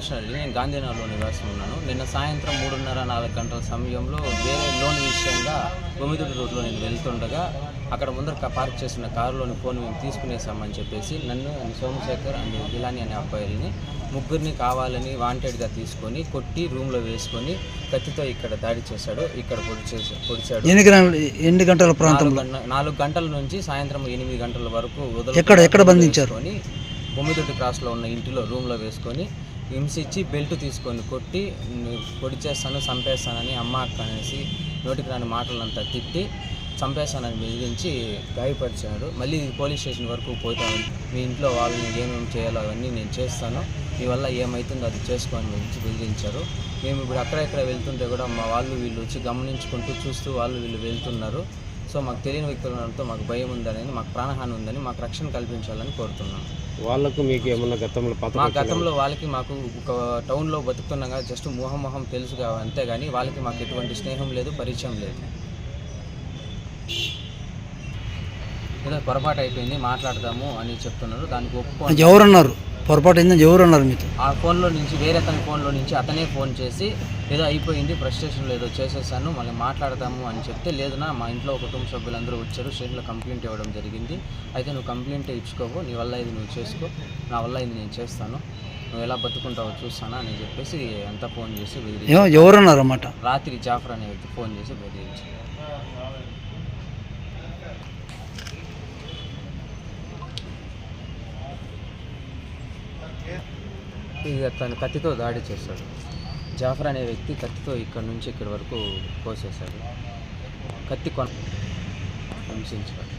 కృష్ణారెడ్డి నేను గాంధీనగర్లో నివాసం ఉన్నాను. నిన్న సాయంత్రం మూడున్నర నాలుగు గంటల సమయంలో వేరే లోన్ విషయంగా బొమ్మిదిడి రోడ్లో నేను వెళ్తుండగా అక్కడ ముందర పార్క్ చేసిన కారులోని ఫోన్ మేము తీసుకునేసామని చెప్పేసి నన్ను అండ్ సోమశేఖర్ అండ్ గిలాని అనే అబ్బాయిల్ని ముగ్గురిని కావాలని వాంటెడ్గా తీసుకొని కొట్టి రూమ్లో వేసుకొని కత్తితో ఇక్కడ దాడి చేశాడు. ఇక్కడ పొడి చేసి పొడిచాడు. ఎన్ని గంటల ప్రాంతంలో? నాలుగు గంట- నాలుగు గంటల నుంచి సాయంత్రం ఎనిమిది గంటల వరకు ఎక్కడ ఎక్కడ బంధించారు? బొమ్మిదొడ్డి క్రాస్లో ఉన్న ఇంటిలో రూమ్లో వేసుకొని హింసించి బెల్ట్ తీసుకొని కొట్టి పొడి చేస్తాను చంపేస్తానని అమ్మ అక్క అనేసి నోటికి రాని మాటలంతా తిట్టి చంపేస్తానని బెదిరించి గాయపరిచాడు. మళ్ళీ పోలీస్ స్టేషన్ వరకు పోతాను. మీ ఇంట్లో వాళ్ళని ఏమేమి చేయాలో అవన్నీ నేను చేస్తాను. మీ వల్ల ఏమవుతుందో అది చేసుకోని గురించి బెదిరించారు. మేము ఇప్పుడు అక్కడెక్కడ వెళ్తుంటే కూడా మా వాళ్ళు వీళ్ళు వచ్చి గమనించుకుంటూ చూస్తూ వాళ్ళు వీళ్ళు వెళ్తున్నారు. సో మాకు తెలియని వ్యక్తులతో మాకు భయం ఉందని మాకు ప్రాణహాని ఉందని మాకు రక్షణ కల్పించాలని కోరుతున్నాం. వాళ్ళకు మీకు ఏమన్నా గతంలో మా గతంలో వాళ్ళకి మాకు ఒక టౌన్లో బతుకుతున్నాగా జస్ట్ మొహం మొహం తెలుసు అంతేగాని వాళ్ళకి మాకు ఎటువంటి స్నేహం లేదు పరిచయం లేదు. ఏదో పొరపాటు అయిపోయింది మాట్లాడదాము అని చెప్తున్నారు. దానికి ఒప్పుకో ఎవరన్నారు? పొరపాటు అయిందని ఎవరు అన్నారు మీతో? ఆ ఫోన్లో నుంచి వేరే అతని ఫోన్లో నుంచి అతనే ఫోన్ చేసి ఏదో అయిపోయింది ఫ్రస్ట్రేషన్లో ఏదో చేసేసాను మళ్ళీ మాట్లాడదాము అని చెప్తే లేదునా మా ఇంట్లో కుటుంబ సభ్యులందరూ వచ్చారు స్టేషన్లో కంప్లైంట్ ఇవ్వడం జరిగింది. అయితే నువ్వు కంప్లైంట్ ఇచ్చుకోవు నీ వల్ల ఇది నువ్వు చేసుకో నా వల్ల ఇది నేను చేస్తాను. నువ్వు ఎలా బతుకుంటావో చూస్తానా అని చెప్పేసి అంతా ఫోన్ చేసి బెదిరించి ఏమో ఎవరన్నారు అన్నమాట రాత్రి జాఫర్ అనే వ్యక్తి ఫోన్ చేసి బెదిరించి ఇది తను కత్తితో దాడి చేశాడు. జాఫర్ అనే వ్యక్తి కత్తితో ఇక్కడ నుంచి ఇక్కడి వరకు కోసేశాడు. కత్తి కొన హింసించాడు.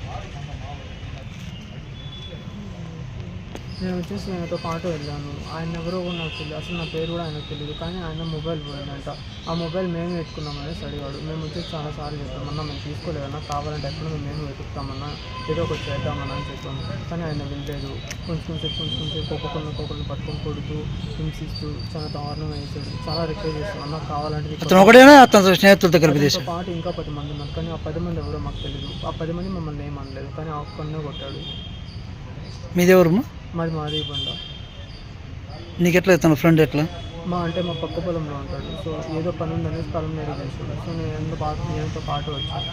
నేను వచ్చేసి ఆయనతో పాటు వెళ్ళాను. ఆయన ఎవరో కూడా నాకు తెలియదు అసలు నా పేరు కూడా ఆయనకు తెలియదు కానీ ఆయన మొబైల్ పోయిందంట. ఆ మొబైల్ మేము పెట్టుకున్నామనేసి అడిగాడు. మేము వచ్చేసి చాలా సార్లు చెప్పామన్నా మేము తీసుకోలేదన్నా కావాలంటే ఎక్కడ మేము మేము వెతుకుతామన్నా ఏదో ఒకటి చేద్దామన్నా అని చెప్పాము కానీ ఆయన వినలేదు. కొంచెం కొంచెం కొంచెం కొంచెం ఒక్కొక్కరిని ఒక్కొక్కరిని పట్టుకొని కొడుతూ హింసిస్తూ చాలా దారుణం వేసాడు చాలా రిక్వెస్ట్ చేస్తాం అన్న కావాలంటే అతను ఒకడేనా? అతని స్నేహితులతో కలిపి పాటు ఇంకా పది మంది ఉన్నారు. కానీ ఆ పది మంది ఎవరో మాకు తెలియదు ఆ పది మంది మమ్మల్ని ఏమనలేదు కానీ ఆ ఒక్కనే కొట్టాడు. మీది మాది మాది బండ నీకు ఎట్లా తన ఫ్రెండ్ ఎట్లా? మా అంటే మా పక్క పొలంలో ఉంటాడు. సో ఏదో పని ఉందని స్థలం మీద తెలిసింది సో నేను ఎంతో పాటు నేనుతో పాటు వచ్చాను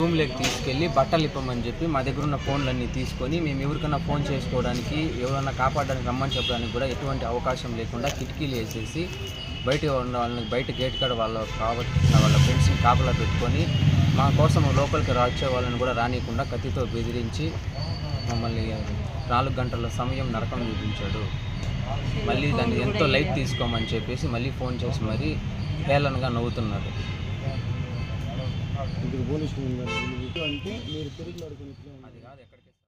రూమ్లోకి తీసుకెళ్ళి బట్టలు ఇప్పమని చెప్పి మా దగ్గర ఉన్న ఫోన్లన్నీ తీసుకొని మేము ఎవరికైనా ఫోన్ చేసుకోవడానికి ఎవరైనా కాపాడడానికి రమ్మని చెప్పడానికి కూడా ఎటువంటి అవకాశం లేకుండా కిటికీలు వేసేసి బయట ఉన్న వాళ్ళని బయట గేట్ కాడ వాళ్ళ కావచ్చిన వాళ్ళ ఫ్రెండ్స్ని కాపలా పెట్టుకొని మా కోసం లోపలికి రాచే వాళ్ళని కూడా రానియకుండా కత్తితో బెదిరించి మమ్మల్ని నాలుగు గంటల సమయం నరకం చూపించాడు మళ్ళీ దాన్ని ఎంతో లైట్ తీసుకోమని చెప్పేసి మళ్ళీ ఫోన్ చేసి మరీ హేళనగా నవ్వుతున్నాడు పోలీసులు ఉన్నారు. అంటే మీరు తిరిగి అది కాదు ఎక్కడికి